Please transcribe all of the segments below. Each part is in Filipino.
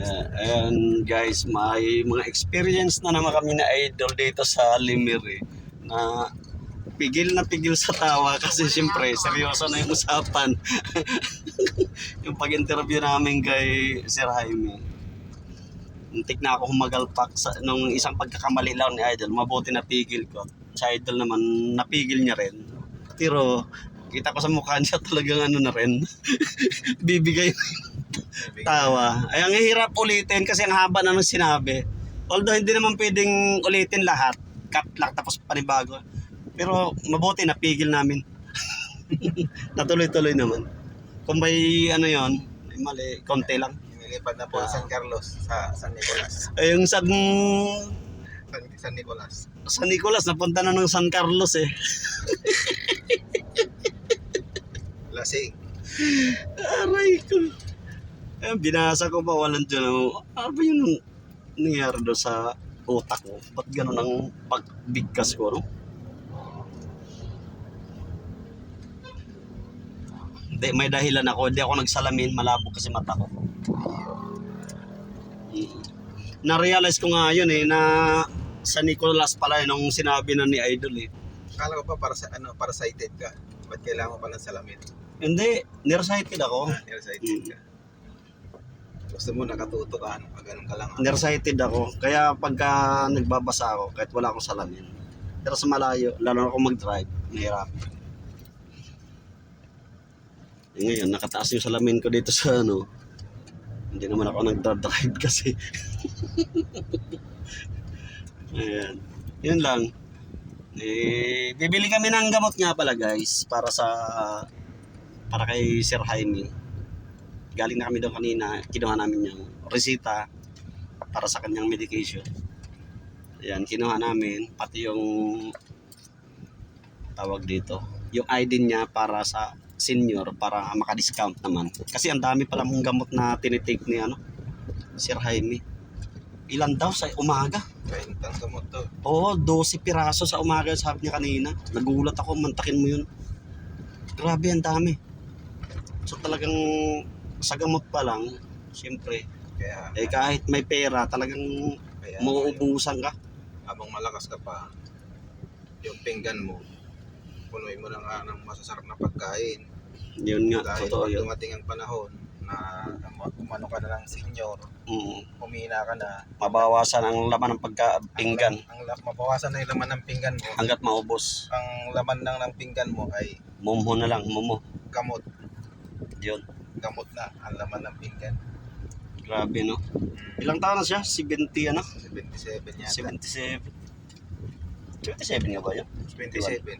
Uh, ayan guys, may mga experience na naman kami na idol dito sa Limiri na pigil na pigil sa tawa kasi siyempre seryoso na yung usapan. yung pag-interview namin kay Sir Jaime. Muntik na ako humagalpak sa nung isang pagkakamali lang ni Idol. Mabuti na pigil ko. Sa Idol naman napigil niya rin. Pero kita ko sa mukha niya talagang ano na rin. Bibigay tawa. Ay, ang hirap ulitin kasi ang haba na nung sinabi. Although hindi naman pwedeng ulitin lahat. Cut lang tapos panibago. Pero mabuti napigil namin. Natuloy-tuloy naman. Kung may ano yon mali, konti lang. Nilipad na po sa San Carlos sa San Nicolas. Ay, yung San, San, San Nicolas. San Nicolas, napunta na ng San Carlos eh. Lasing. Aray ko. Eh, binasa ko pa walang dyan. Ano ba yung nangyari doon sa utak ko? Ba't ganun ang pagbigkas ko, no? Hindi, may dahilan ako. Hindi ako nagsalamin. Malabo kasi mata ko. Mm. Na-realize ko nga yun eh, na sa Nicolas pala yun, nung sinabi na ni Idol eh. Kala ko pa para sa ano, para sighted ka. Ba't kailangan mo pa ng salamin? Hindi, nearsighted ako. Nearsighted ka. Gusto mo nakatuto ka, ano, ganun ka lang. ah. Nearsighted ako. Kaya pagka nagbabasa ako, kahit wala akong salamin. Pero sa malayo, lalo na ako mag-drive, mahirap. Ngayon, nakataas yung salamin ko dito sa ano. Hindi naman ako nagdra-drive kasi. Ayan. Yun lang. Eh, bibili kami ng gamot nga pala guys para sa para kay Sir Jaime. Galing na kami doon kanina, kinuha namin yung resita para sa kanyang medication. Ayan, kinuha namin pati yung tawag dito, yung ID niya para sa senior para maka-discount naman. Kasi ang dami pala mong gamot na tinitake ni ano, Sir Jaime. Ilan daw sa umaga? Kain tang gamot to. Oo, 12 piraso sa umaga sabi niya kanina. Nagulat ako, mantakin mo yun. Grabe, ang dami. So talagang sa gamot pa lang, siyempre, Kaya, eh kahit may pera, talagang kaya mauubusan ka. habang malakas ka pa, yung pinggan mo, punuin mo na nga ng masasarap na pagkain. Yun nga, Dahil totoo pag yun. dumating ang panahon na umano ka na ng senior, Mm. humina ka na, Mabawasan ang laman ng pagkapinggan ang, la- mabawasan na yung laman ng pinggan mo. hanggat maubos. Ang laman lang ng pinggan mo ay Mumho na lang, mumo. gamot. Yun. Gamot na ang laman ng pinggan. Grabe, no? Ilang taon na siya? 70, ano? 77 yata. 77. 77 nga ba yun? 27.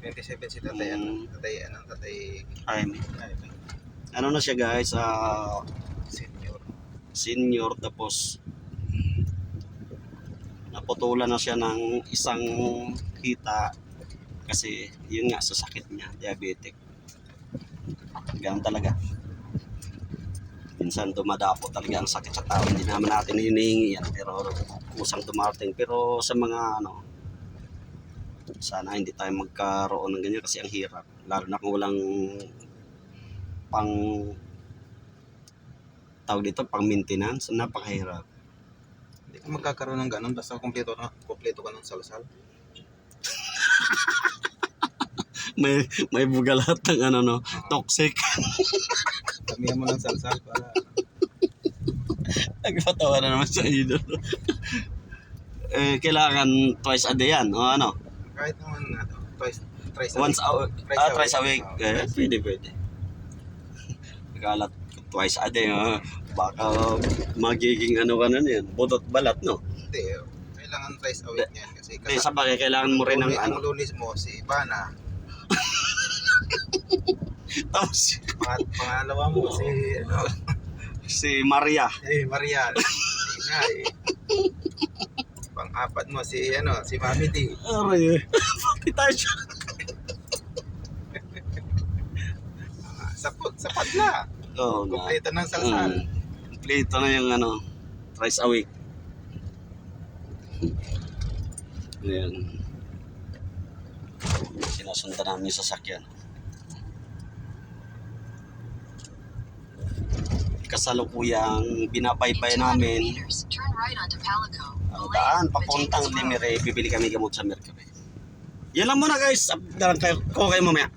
27 si tatay, ano, Mm. tatay, ano, tatay, Ay, ay, ano na siya guys, ah, senior. senior tapos naputulan na siya ng isang hita kasi yun nga sa sakit niya, diabetic. Ganun talaga. Minsan dumadapo talaga ang sakit sa tao. Hindi naman natin hinihingi yan pero kusang dumarating. Pero sa mga ano, sana hindi tayo magkaroon ng ganyan kasi ang hirap. Lalo na kung walang pang tawag dito, pang maintenance, napakahirap. Hindi ka magkakaroon ng ganun basta kumpleto na, kumpleto ka ng salsal. may may buga lahat ng ano no, toxic. Damihan mo ng salsal para Nagpatawa na naman sa idol. eh, kailangan twice a day yan, o ano? kahit naman ano, twice, thrice a Once week. a week. Thrice Ah, a twice a week. Oh, Eh, twice. pwede, pwede. Nagalat twice a day, ha? Baka magiging ano ka na yan, butot balat, no? Hindi, oh. kailangan thrice a week yan kasi Kasi sa bagay, kailangan mo rin ng ano. ang lunes mo si Ivana, Tapos, pang, pangalawa mo si ano, si Maria. eh Maria. Hindi nga eh. Pang-apat mo si ano, si Mami D. Aray, eh. Pati tayo siya. Ah, Sapat, sapat na. Oo nga. Kompleto ng salsal. Mm. Kompleto na yung ano, twice a week. Ayan. Sinusundan namin yung sasakyan. Kasalukuyang binabaybay namin ang daan papuntang Limere, bibili kami gamot sa Mercury. Yan lang muna guys, update ko kayo mamaya.